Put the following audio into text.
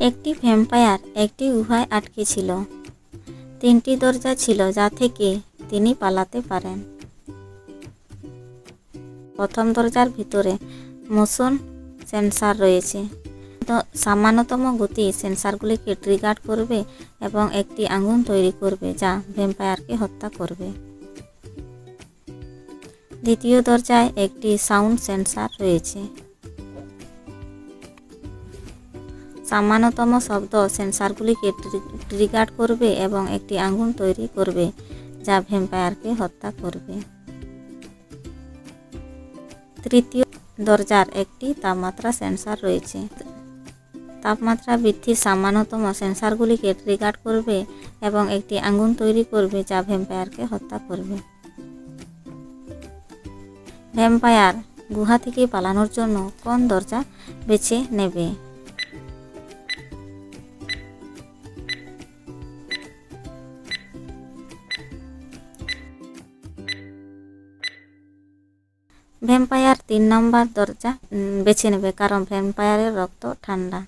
একটি ভ্যাম্পায়ার একটি গুহায় আটকে ছিল। তিনটি দরজা ছিল যা থেকে তিনি পালাতে পারেন। প্রথম দরজার ভিতরে মোশন সেন্সার রয়েছে। তো সামান্যতম গতি সেন্সারগুলিকে ট্রিগার করবে এবং একটি আগুন তৈরি করবে যা ভ্যাম্পায়ারকে হত্যা করবে। দ্বিতীয় দরজায় একটি সাউন্ড সেন্সার রয়েছে। সামান্যতম শব্দ সেন্সারগুলিকে ট্রিগার করবে এবং একটি আগুন তৈরি করবে, যা ভ্যাম্পায়ারকে হত্যা করবে। তৃতীয় দরজার একটি তাপমাত্রা সেন্সার রয়েছে। তাপমাত্রা বৃদ্ধির সামান্যতম সেন্সারগুলিকে ট্রিগার করবে এবং একটি আগুন তৈরি করবে, যা ভ্যাম্পায়ারকে হত্যা করবে। ভ্যাম্পায়ার গুহা থেকে পালানোর জন্য কোন দরজা বেছে নেবে? ভ্যাম্পায়ার তিন নম্বর দরজা বেছে নেবে। কারণ ভ্যাম্পায়ারের রক্ত ঠান্ডা।